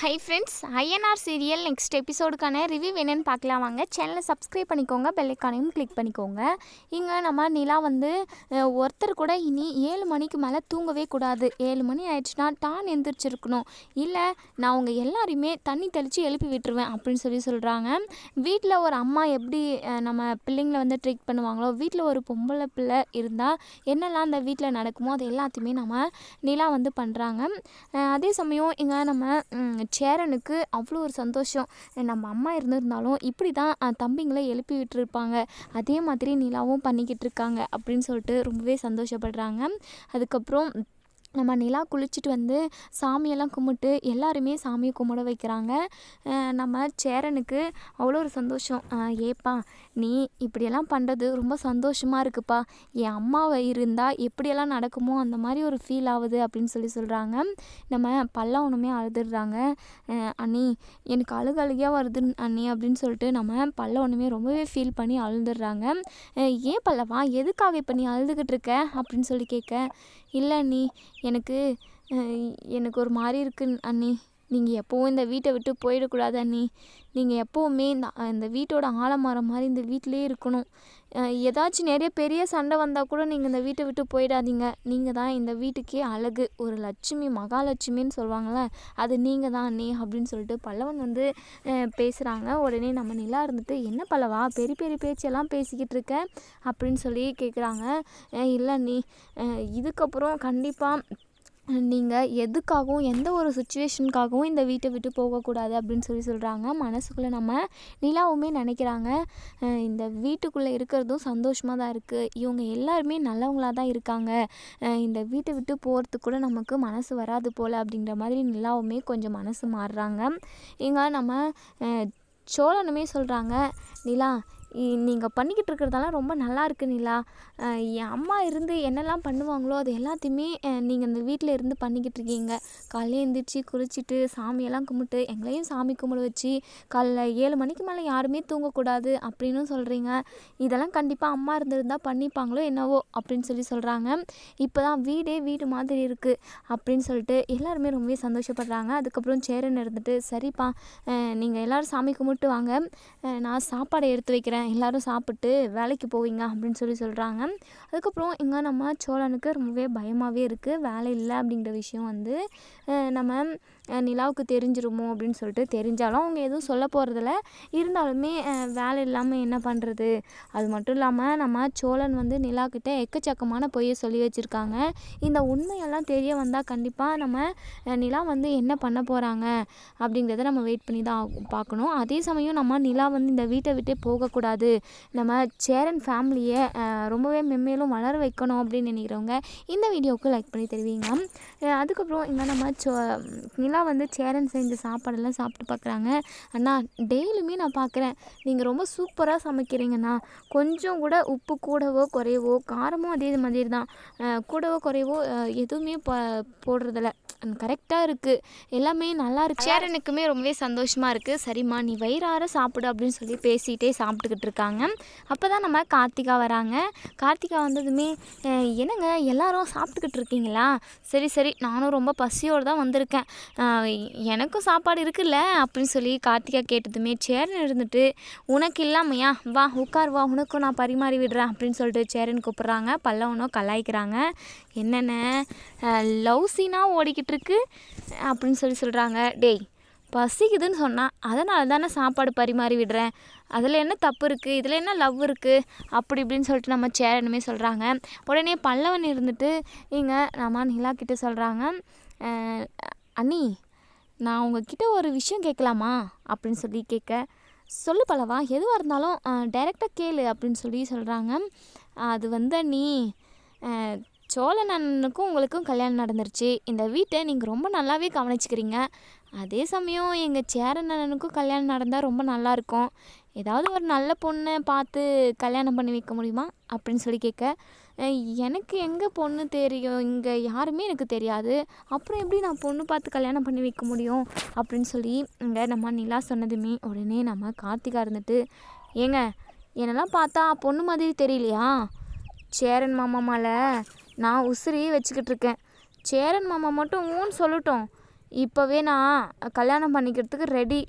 Hi friends INR serial next எபிசோடுக்கான review என்னென்னு பார்க்கலாம் வாங்க. சேனலை சப்ஸ்கிரைப் பண்ணிக்கோங்க பெல்லைக்கானையும் கிளிக் பண்ணிக்கோங்க. இங்கே நம்ம நிலா வந்து ஒருத்தர் கூட இனி ஏழு மணிக்கு மேலே தூங்கவே கூடாது. ஏழு மணி ஆயிடுச்சுன்னா டான் எந்திரிச்சிருக்கணும். இல்லை நான் அவங்க எல்லாரையுமே தண்ணி தெளித்து எழுப்பி விட்டுருவேன் அப்படின்னு சொல்லி சொல்கிறாங்க வீட்டில் ஒரு அம்மா எப்படி நம்ம பிள்ளைங்களை வந்து ட்ரீட் பண்ணுவாங்களோ வீட்டில் ஒரு பொம்பளை பிள்ளை இருந்தால் என்னெல்லாம் அந்த வீட்டில் நடக்குமோ அது எல்லாத்தையுமே நம்ம நிலா வந்து பண்ணுறாங்க அதே சமயம் இங்கே நம்ம சேரனுக்கு அவ்வளோ ஒரு சந்தோஷம். நம்ம அம்மா இருந்திருந்தாலும் இப்படி தான் தம்பிங்களை எழுப்பி விட்டுருப்பாங்க. அதே மாதிரி நிலாவும் பண்ணிக்கிட்டு இருக்காங்க அப்படின்னு சொல்லிட்டு ரொம்பவே சந்தோஷப்படுறாங்க. அதுக்கப்புறம் நம்ம நிலா குளிச்சுட்டு வந்து சாமியெல்லாம் கும்பிட்டு எல்லாருமே சாமியை கும்பிட வைக்கிறாங்க. நம்ம சேரனுக்கு அவ்வளோ ஒரு சந்தோஷம். ஏப்பா நீ இப்படியெல்லாம் பண்ணுறது ரொம்ப சந்தோஷமாக இருக்குப்பா. என் அம்மாவை இருந்தால் எப்படியெல்லாம் நடக்குமோ அந்த மாதிரி ஒரு ஃபீல் ஆகுது அப்படின்னு சொல்லி சொல்கிறாங்க நம்ம பல்லவனுமே அழுதுடுறாங்க. அண்ணி எனக்கு அழுக அழுகையாக வருது அண்ணி அப்படின்னு சொல்லிட்டு நம்ம பல்லவனுமே ரொம்பவே ஃபீல் பண்ணி அழுதுடுறாங்க. ஏன் பல்லவா எதுக்காக இப்போ நீ அழுதுகிட்டு இருக்க அப்படின்னு சொல்லி கேட்க இல்லை நீ எனக்கு எனக்கு ஒரு மாதிரி இருக்குது அண்ணி. நீங்கள் எப்போவும் இந்த வீட்டை விட்டு போயிடக்கூடாது அண்ணி. நீங்கள் எப்போவுமே இந்த இந்த வீட்டோட ஆலமரம் மாதிரி இந்த வீட்டிலே இருக்கணும். ஏதாச்சும் நிறைய பெரிய சண்டை வந்தால் கூட நீங்கள் இந்த வீட்டை விட்டு போயிடாதீங்க. நீங்கள் தான் இந்த வீட்டுக்கே அழகு. ஒரு லட்சுமி மகாலட்சுமின்னு சொல்லுவாங்கள்ல அது நீங்கள் தான் அண்ணி அப்படின்னு சொல்லிட்டு பல்லவன் வந்து பேசுகிறாங்க உடனே நம்ம நிலா இருந்துட்டு என்ன பல்லவா பெரிய பெரிய பேச்செல்லாம் பேசிக்கிட்டு இருக்க? அப்படின்னு சொல்லி கேட்குறாங்க இல்லை நீ இதுக்கப்புறம் கண்டிப்பாக நீங்கள் எதுக்காகவும் எந்த ஒரு சுச்சுவேஷனுக்காகவும் இந்த வீட்டை விட்டு போகக்கூடாது அப்படின்னு சொல்லி சொல்கிறாங்க மனசுக்குள்ளே நம்ம நிலாவுமே நினைக்கிறாங்க. இந்த வீட்டுக்குள்ளே இருக்கிறதும் சந்தோஷமாக தான் இருக்குது இவங்க எல்லாருமே நல்லவங்களாக தான் இருக்காங்க. இந்த வீட்டை விட்டு போகிறதுக்கு கூட நமக்கு மனசு வராது போல் அப்படிங்கிற மாதிரி நிலாவுமே கொஞ்சம் மனசு மாறுறாங்க. இங்கே நம்ம சோழனுமே சொல்கிறாங்க நிலா நீங்கள் பண்ணிக்கிட்டு இருக்கிறதெல்லாம் ரொம்ப நல்லா இருக்கு நிலா என் அம்மா இருந்து என்னெல்லாம் பண்ணுவாங்களோ அது எல்லாத்தையுமே நீங்கள் இந்த வீட்டில் இருந்து பண்ணிக்கிட்டு இருக்கீங்க காலையில் எழுந்திரிச்சி குளிச்சுட்டு சாமியெல்லாம் கும்பிட்டு எங்களையும் சாமி கும்பிட வச்சு காலைல ஏழு மணிக்கு மேலே யாருமே தூங்கக்கூடாது அப்படின்னு சொல்கிறீங்க இதெல்லாம் கண்டிப்பாக அம்மா இருந்திருந்தால் பண்ணிப்பாங்களோ என்னவோ அப்படின்னு சொல்லி சொல்கிறாங்க இப்போ தான் வீடே வீடு மாதிரி இருக்குது அப்படின்னு சொல்லிட்டு எல்லாருமே ரொம்பவே சந்தோஷப்படுறாங்க. அதுக்கப்புறம் சேரன் இருந்துட்டு சரிப்பா நீங்கள் எல்லோரும் சாமி கும்பிட்டு வாங்க. நான் சாப்பாடை எடுத்து வைக்கிறேன். எல்லோரும் சாப்பிட்டு வேலைக்கு போவீங்க அப்படின்னு சொல்லி சொல்கிறாங்க அதுக்கப்புறம் இங்கே நம்ம சோழனுக்கு ரொம்பவே பயமாகவே இருக்குது வேலை இல்லை அப்படிங்கிற விஷயம் வந்து நம்ம நிலாவுக்கு தெரிஞ்சிருமோ அப்படின்னு சொல்லிட்டு தெரிஞ்சாலும் அவங்க எதுவும் சொல்ல போகிறதில்ல இருந்தாலுமே வேலை இல்லாமல் என்ன பண்ணுறது அது மட்டும் இல்லாமல் நம்ம சோழன் வந்து நிலாக்கிட்ட எக்கச்சக்கமான பொய்யை சொல்லி வச்சுருக்காங்க. இந்த உண்மையெல்லாம் தெரிய வந்தால் கண்டிப்பாக நம்ம நிலா வந்து என்ன பண்ண போகிறாங்க அப்படிங்கிறத நம்ம வெயிட் பண்ணி தான் பார்க்கணும். அதே சமயம் நம்ம நிலா வந்து இந்த வீட்டை விட்டே போகக்கூடாது. நம்ம சேரன் ஃபேமிலியை ரொம்பவே மென்மேலும் வளர வைக்கணும் அப்படின்னு நினைக்கிறவங்க இந்த வீடியோவுக்கு லைக் பண்ணி தருவீங்க. அதுக்கப்புறம் இங்கே நம்ம சோ நிலா வந்து சேரன் செஞ்ச சாப்பாடெல்லாம் சாப்பிட்டு பார்க்குறாங்க. அண்ணா டெய்லியுமே நான் பார்க்குறேன். நீங்கள் ரொம்ப சூப்பராக சமைக்கிறீங்கண்ணா. கொஞ்சம் கூட உப்பு கூடவோ குறையவோ காரமும் அதே மாதிரி தான். கூடவோ குறையவோ எதுவுமே ப போடுறதில்ல. கரெக்டாக இருக்குது எல்லாமே நல்லா இருக்கு. சேரனுக்குமே ரொம்பவே சந்தோஷமாக இருக்குது சரிம்மா நீ வயிறார சாப்பிடு அப்படின்னு சொல்லி பேசிகிட்டே சாப்பிட்டுக்கிட்டு இருக்காங்க. அப்போ தான் நம்ம கார்த்திகா வராங்க. கார்த்திகா வந்ததுமே "அஹ், என்னங்க எல்லாரும் சாப்பிட்டுக்கிட்டு இருக்கீங்களா? சரி சரி நானும் ரொம்ப பசியோடு தான் வந்திருக்கேன். எனக்கும் சாப்பாடு இருக்குல்ல? அப்படின்னு சொல்லி கார்த்திகா கேட்டதுமே சேரன் இருந்துட்டு உனக்கு இல்லாமையா? வா உட்கார் வா உனக்கும் நான் பரிமாறி விடுறேன். அப்படின்னு சொல்லிட்டு சேரன் கூப்பிட்றாங்க. பல்லவனும் கலாய்க்கிறாங்க. என்னென்ன? லவ் சீனாக ஓடிக்கிட்டு இருக்கு அப்படின்னு சொல்லி சொல்கிறாங்க டேய் பசிக்குதுன்னு சொன்னால் அதனால தானே சாப்பாடு பரிமாறி விடுறேன். அதில் என்ன தப்பு இருக்குது இதில் என்ன லவ் இருக்குது அப்படி இப்படின்னு சொல்லிட்டு நம்ம சேரனுமே சொல்கிறாங்க உடனே பல்லவன் இருந்துட்டு இங்கே நம்ம நிலா கிட்டே சொல்கிறாங்க அண்ணி நான் உங்ககிட்ட ஒரு விஷயம் கேட்கலாமா? அப்படின்னு சொல்லி கேட்க சொல்லு பல்லவா எதுவாக இருந்தாலும் டைரெக்டாக கேளு அப்படின்னு சொல்லி சொல்கிறாங்க அது வந்து நீ சோழன் அண்ணனுக்கும் உங்களுக்கும் கல்யாணம் நடந்துருச்சு. இந்த வீட்டை நீங்கள் ரொம்ப நல்லாவே கவனிச்சுக்கிறீங்க. அதே சமயம் எங்கள் சேரன் அண்ணனுக்கும் கல்யாணம் நடந்தால் ரொம்ப நல்லாயிருக்கும் ஏதாவது ஒரு நல்ல பொண்ணை பார்த்து கல்யாணம் பண்ணி வைக்க முடியுமா? அப்படின்னு சொல்லி கேட்க எனக்கு எங்கே பொண்ணு தெரியும்? இங்கே யாருமே எனக்கு தெரியாது. அப்புறம் எப்படி நான் பொண்ணு பார்த்து கல்யாணம் பண்ணி வைக்க முடியும்? அப்படின்னு சொல்லி இங்கே நம்ம நிலா சொன்னதுமே உடனே நம்ம கார்த்திகா இருந்துட்டு ஏங்க என்னெல்லாம் பார்த்தா பொண்ணு மாதிரி தெரியலையா? சேரன் மாமா மேலே நான் உசிரியே வச்சுக்கிட்டு இருக்கேன். சேரன் மாமா மட்டும் ஊன்னு சொல்லட்டும். இப்போவே நான் கல்யாணம் பண்ணிக்கிறதுக்கு ரெடி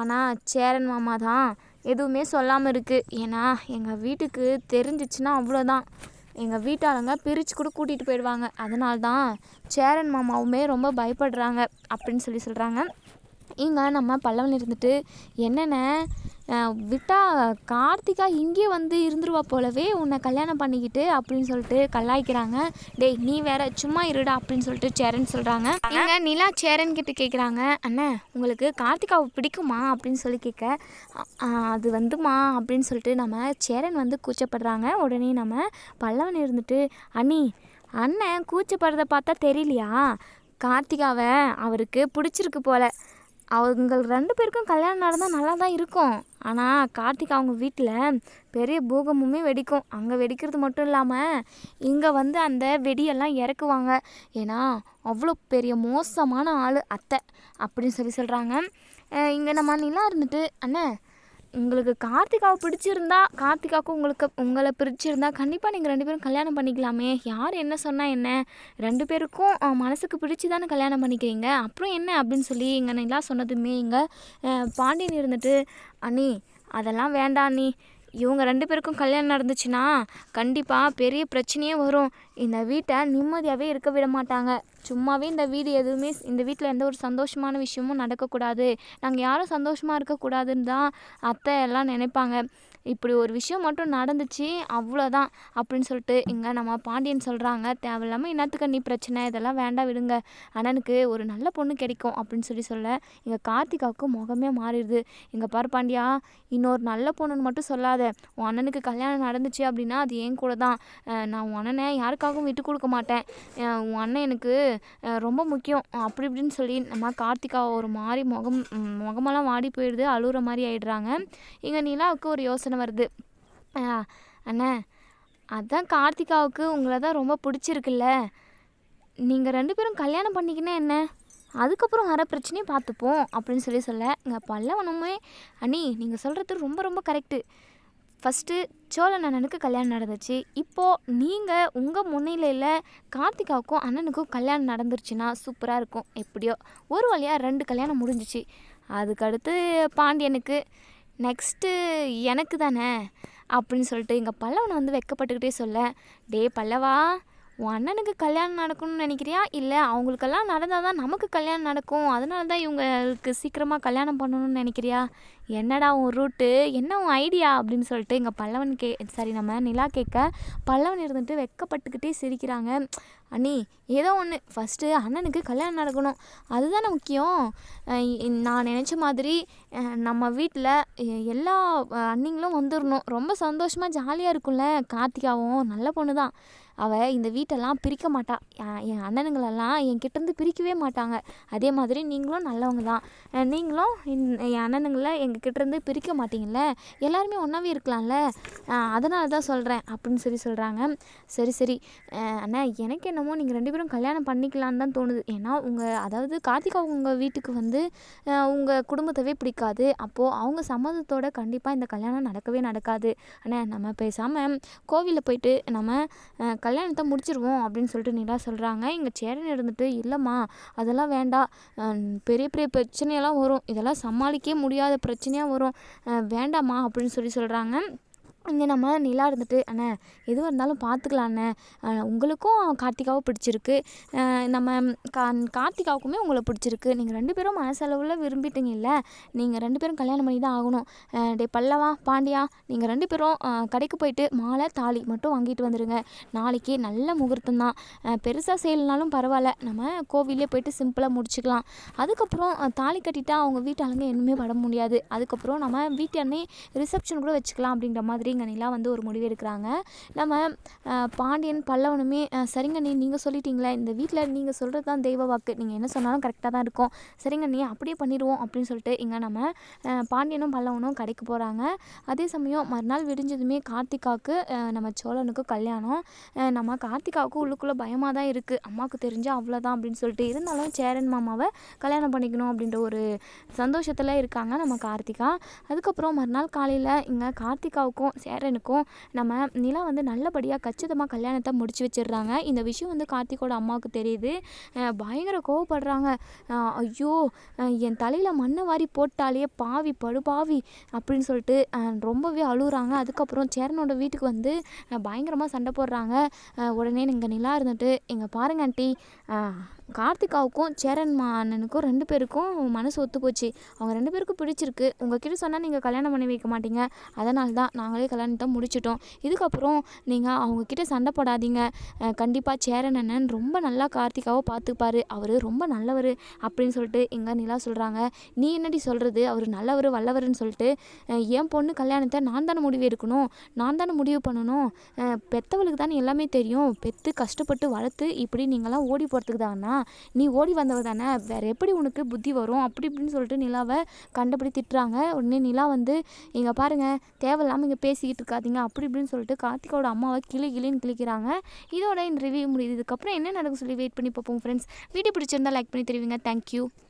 ஆனால் சேரன் மாமா தான் எதுவுமே சொல்லாமல் இருக்குது ஏன்னா எங்கள் வீட்டுக்கு தெரிஞ்சிச்சுன்னா அவ்வளோதான் எங்கள் வீட்டாளுங்க பிரித்து கூட கூட்டிகிட்டு போயிடுவாங்க. அதனால தான் சேரன் மாமாவுமே ரொம்ப பயப்படுறாங்க அப்படின்னு சொல்லி சொல்கிறாங்க இங்கே நம்ம பல்லவன் இருந்துட்டு என்னென்ன விட்டா கார்த்திகா இங்கே வந்து இருந்துருவா போலவே உன்னை கல்யாணம் பண்ணிக்கிட்டு அப்படின்னு சொல்லிட்டு கலாய்க்கிறாங்க. டேய் நீ வேற சும்மா இருடா அப்படின்னு சொல்லிட்டு சேரன் சொல்கிறாங்க இங்கே நிலா சேரன் கிட்ட கேட்குறாங்க அண்ணன் உங்களுக்கு கார்த்திகாவை பிடிக்குமா? அப்படின்னு சொல்லி கேட்க "அ- ஆ, அது வந்துமா? அப்படின்னு சொல்லிட்டு நம்ம சேரன் வந்து கூச்சப்படுறாங்க. உடனே நம்ம பல்லவன் இருந்துட்டு அண்ணி அண்ணன் கூச்சப்படுறத பார்த்தா தெரியலையா? கார்த்திகாவை அவருக்கு பிடிச்சிருக்கு போல. அவங்க ரெண்டு பேருக்கும் கல்யாணம் நடந்தால் நல்லா தான் இருக்கும். ஆனால் கார்த்திக் அவங்க வீட்டில் பெரிய பூகம்பமே வெடிக்கும். அங்கே வெடிக்கிறது மட்டும் இல்லாமல் இங்கே வந்து அந்த வெடியெல்லாம் இறக்குவாங்க. ஏன்னா அவ்வளோ பெரிய மோசமான ஆள் அத்தை அப்படின்னு சொல்லி சொல்கிறாங்க இங்கே நம்ம நிலா இருந்துட்டு அண்ணே உங்களுக்கு கார்த்திகாவை பிடிச்சிருந்தா கார்த்திகாவுக்கு உங்களுக்கு உங்களை பிடிச்சிருந்தா கண்டிப்பாக நீங்கள் ரெண்டு பேரும் கல்யாணம் பண்ணிக்கலாமே. யார் என்ன சொன்னால் என்ன? ரெண்டு பேருக்கும் மனசுக்கு பிடிச்சி தானே கல்யாணம் பண்ணிக்கிறீங்க? அப்புறம் என்ன அப்படின்னு சொல்லி இங்கே எல்லாம் சொன்னதுமே இங்கே பாண்டியன் இருந்துட்டு அண்ணி அதெல்லாம் வேண்டாம் நீ இவங்க ரெண்டு பேருக்கும் கல்யாணம் நடந்துச்சுன்னா கண்டிப்பாக பெரிய பிரச்சனையே வரும். இந்த வீட்டை நிம்மதியாகவே இருக்க விட மாட்டாங்க. சும்மாவே இந்த வீடு எதுவுமே இந்த வீட்டில் எந்த ஒரு சந்தோஷமான விஷயமும் நடக்கக்கூடாது. நாங்கள் யாரும் சந்தோஷமாக இருக்கக்கூடாதுன்னு தான் அத்தை எல்லாம் நினைப்பாங்க. இப்படி ஒரு விஷயம் மட்டும் நடந்துச்சு அவ்வளோதான் அப்படின்னு சொல்லிட்டு இங்கே நம்ம பாண்டியன் சொல்கிறாங்க தேவையில்லாமல் என்னத்துக்கு நீ பிரச்சனை இதெல்லாம் வேண்டாம் விடுங்க. அண்ணனுக்கு ஒரு நல்ல பொண்ணு கிடைக்கும் அப்படின்னு சொல்லி சொல்ல இங்கே கார்த்திகாவுக்கு முகமே மாறிடுது. இங்கே பார் பாண்டியா இன்னொரு நல்ல பொண்ணுன்னு மட்டும் சொல்லாத. உன் அண்ணனுக்கு கல்யாணம் நடந்துச்சு அப்படின்னா அது ஏன் கூட தான். நான் உன் அண்ணனை யாருக்காகவும் விட்டு கொடுக்க மாட்டேன். உன் அண்ணன் எனக்கு ரொம்ப முக்கியம். அப்படி இப்படின்னு சொல்லி நம்ம கார்த்திகா ஒரு மாதிரி முகம் முகமெல்லாம் வாடி போயிடுது. அழுகிற மாதிரி ஆயிடுறாங்க. இங்கே நிலாவுக்கு ஒரு யோசனை வருது. அண்ணன் அண்ணே கார்த்திகாவுக்கு உங்களை தான் ரொம்ப பிடிச்சிருக்குல்ல. நீங்கள் ரெண்டு பேரும் கல்யாணம் பண்ணிக்கினா என்ன? அதுக்கப்புறம் வர பிரச்சனையும் பார்த்துப்போம் அப்படின்னு சொல்லி சொல்ல இங்கே பல்லவனமே அண்ணி நீங்கள் சொல்கிறது ரொம்ப ரொம்ப கரெக்டு ஃபஸ்ட்டு சோழன் அண்ணனுக்கு கல்யாணம் நடந்துச்சு. இப்போது நீங்கள் உங்கள் முன்னிலையில் கார்த்திகாவுக்கும் அண்ணனுக்கும் கல்யாணம் நடந்துருச்சுன்னா சூப்பராக இருக்கும். எப்படியோ ஒரு வழியாக ரெண்டு கல்யாணம் முடிஞ்சிச்சு. அதுக்கடுத்து பாண்டியனுக்கு நெக்ஸ்ட்டு எனக்கு தானே? அப்படின்னு சொல்லிட்டு எங்கள் பல்லவனை வந்து வெக்கப்பட்டுக்கிட்டே சொல்ல டே பல்லவா உன் அண்ணனுக்கு கல்யாணம் நடக்கணும்னு நினைக்கிறியா? இல்லை அவங்களுக்கெல்லாம் நடந்தால் தான் நமக்கு கல்யாணம் நடக்கும். அதனால தான் இவங்களுக்கு சீக்கிரமாக கல்யாணம் பண்ணணும்னு நினைக்கிறியா? என்னடா உன் ரூட்டு என்ன உன் ஐடியா அப்படின்னு சொல்லிட்டு இங்கே பல்லவன் கே சாரி நம்ம நிலா கேட்க பல்லவன் இருந்துட்டு வெக்கப்பட்டுக்கிட்டே சிரிக்கிறாங்க. அண்ணி ஏதோ ஒன்று ஃபஸ்ட்டு அண்ணனுக்கு கல்யாணம் நடக்கணும். அதுதானே முக்கியம். நான் நினச்ச மாதிரி நம்ம வீட்டில் எல்லா அண்ணிங்களும் வந்துடணும் ரொம்ப சந்தோஷமாக ஜாலியாக இருக்கும்ல கார்த்திகாவும். நல்ல பொண்ணு தான் அவள் இந்த வீட்டெல்லாம் பிரிக்க மாட்டா. என் அண்ணனுங்களெல்லாம் என் கிட்டேருந்து பிரிக்கவே மாட்டாங்க. அதே மாதிரி நீங்களும் நல்லவங்க தான். நீங்களும் என் அண்ணனுங்களை எங்கள் கிட்டேருந்து பிரிக்க மாட்டீங்கல்ல? எல்லாருமே ஒன்றாவே இருக்கலாம்ல? அதனால தான் சொல்கிறேன் அப்படின்னு சொல்லி சொல்கிறாங்க சரி சரி. அண்ணா எனக்கு என்னமோ நீங்கள் ரெண்டு பேரும் கல்யாணம் பண்ணிக்கலான்னு தான் தோணுது. ஏன்னா உங்கள் அதாவது கார்த்திகா உங்கள் வீட்டுக்கு வந்து உங்கள் குடும்பத்தவே பிடிக்காது. அப்போது அவங்க சம்மதத்தோட கண்டிப்பாக இந்த கல்யாணம் நடக்கவே நடக்காது. அண்ணா நம்ம பேசாமல் கோவிலில் போயிட்டு நம்ம கல்யாணத்தை முடிச்சிருவோம் அப்படின்னு சொல்லிட்டு நிலா சொல்கிறாங்க இங்கே சேரன் இருந்துட்டு இல்லைம்மா அதெல்லாம் வேண்டாம். பெரிய பெரிய பிரச்சனையெல்லாம் வரும். இதெல்லாம் சமாளிக்கவே முடியாத பிரச்சனையாக வரும். வேண்டாம்மா அப்படின்னு சொல்லி சொல்கிறாங்க இங்கே நம்ம நிலா இருந்துட்டு அண்ணே எதுவாக இருந்தாலும் பார்த்துக்கலாண்ணே உங்களுக்கும் கார்த்திகாவை பிடிச்சிருக்கு. நம்ம கா கார்த்திகாவுக்குமே உங்களை பிடிச்சிருக்கு. நீங்கள் ரெண்டு பேரும் மனசளவில் விரும்பிட்டீங்கல்ல? நீங்கள் ரெண்டு பேரும் கல்யாணம் பண்ணி தான் ஆகணும் டே பல்லவா பாண்டியா நீங்கள் ரெண்டு பேரும் கடைக்கு போயிட்டு மாலை தாலி மட்டும் வாங்கிட்டு வந்துடுங்க நாளைக்கு நல்ல முகூர்த்தம் தான் பெருசாக செய்யலனாலும் பரவாயில்ல. நம்ம கோவிலே போயிட்டு சிம்பிளாக முடிச்சுக்கலாம். அதுக்கப்புறம் தாலி கட்டிட்டா அவங்க வீட்டாளுங்க இன்னுமே பட முடியாது. அதுக்கப்புறம் நம்ம வீட்டானே ரிசப்ஷன் கூட வச்சுக்கலாம் அப்படின்ற மாதிரி இங்கே வந்து ஒரு முடிவு எடுக்கிறாங்க. நம்ம பாண்டியன் பல்லவனுமே சரிங்கண்ணி நீங்கள் சொல்லிட்டீங்களே இந்த வீட்டில் நீங்கள் சொல்கிறது தான் தெய்வ வாக்கு. நீங்கள் என்ன சொன்னாலும் கரெக்டாக தான் இருக்கும். சரிங்கண்ணி அப்படியே பண்ணிடுவோம் அப்படின்னு சொல்லிட்டு இங்கே நம்ம பாண்டியனும் பல்லவனும் கடைக்கு போகிறாங்க அதே சமயம் மறுநாள் விடிஞ்சதுமே கார்த்திகாவுக்கு நம்ம சோழனுக்கு கல்யாணம். நம்ம கார்த்திகாவுக்கு உள்ளுக்குள்ளே பயமாக தான் இருக்குது அம்மாவுக்கு தெரிஞ்சால் அவ்வளோதான் அப்படின்னு சொல்லிட்டு இருந்தாலும் சேரன் மாமாவை கல்யாணம் பண்ணிக்கணும் அப்படின்ற ஒரு சந்தோஷத்தில் இருக்காங்க நம்ம கார்த்திகா. அதுக்கப்புறம் மறுநாள் காலையில் இங்கே கார்த்திகாவுக்கும் சேரனுக்கும் நம்ம நிலா வந்து நல்லபடியாக கச்சிதமாக கல்யாணத்தை முடிச்சு வச்சிடுறாங்க. இந்த விஷயம் வந்து கார்த்திகோட அம்மாவுக்கு தெரியுது. பயங்கர கோவப்படுறாங்க. ஐயோ என் தலையில் மண்ணை வாரி போட்டாலே பாவி படுபாவி அப்படின்னு சொல்லிட்டு ரொம்பவே அழுகுறாங்க. அதுக்கப்புறம் சேரனோட வீட்டுக்கு வந்து பயங்கரமாக சண்டை போடுறாங்க. உடனே எங்கள் நிலா இருந்துட்டு எங்கள் பாருங்க ஆண்டி. கார்த்திகாவுக்கும் சேரன் மா அண்ணனுக்கும் ரெண்டு பேருக்கும் மனசு ஒத்து போச்சு. அவங்க ரெண்டு பேருக்கும் பிடிச்சிருக்கு. உங்ககிட்ட சொன்னால் நீங்கள் கல்யாணம் பண்ணி வைக்க மாட்டீங்க. அதனால தான் நாங்களே கல்யாணத்தை முடிச்சிட்டோம். இதுக்கப்புறம் நீங்கள் அவங்கக்கிட்ட சண்டை போடாதீங்க. கண்டிப்பாக சேரன் அண்ணன் ரொம்ப நல்லா கார்த்திகாவை பார்த்துப்பாரு. அவர் ரொம்ப நல்லவர் அப்படின்னு சொல்லிட்டு எங்கள் நிலா சொல்கிறாங்க நீ என்னடி சொல்கிறது அவர் நல்லவர் வல்லவர்னு சொல்லிட்டு என் பொண்ணு கல்யாணத்தை நான் தானே முடிவு எடுக்கணும். நான் தானே முடிவு பண்ணணும். பெற்றவளுக்கு பெத்தவளுக்கு தானே எல்லாமே தெரியும். பெற்று கஷ்டப்பட்டு வளர்த்து இப்படி நீங்களாம் ஓடி போகிறதுக்கு தானா? நீ ஓடி வந்தவ தானே வேறு எப்படி உனக்கு புத்தி வரும்? அப்படி இப்படின்னு சொல்லிட்டு நிலாவை கண்டபடி திட்டுறாங்க. உடனே நிலா வந்து இங்கே பாருங்கள் தேவையில்லாமல் இங்கே பேசிக்கிட்டு இருக்காதீங்க அப்படி இப்படின்னு சொல்லிட்டு கார்த்திகோட அம்மாவை கிளி கிளின்னு கிளிக்கிறாங்க இதோட இந்த ரிவ்யூ முடியுது. இதுக்கப்புறம் என்ன நடக்கும் சொல்லி வெயிட் பண்ணி பார்ப்போம் ஃப்ரெண்ட்ஸ் வீடியோ பிடிச்சிருந்தா லைக் பண்ணி தெரிவிங்க. தேங்க்யூ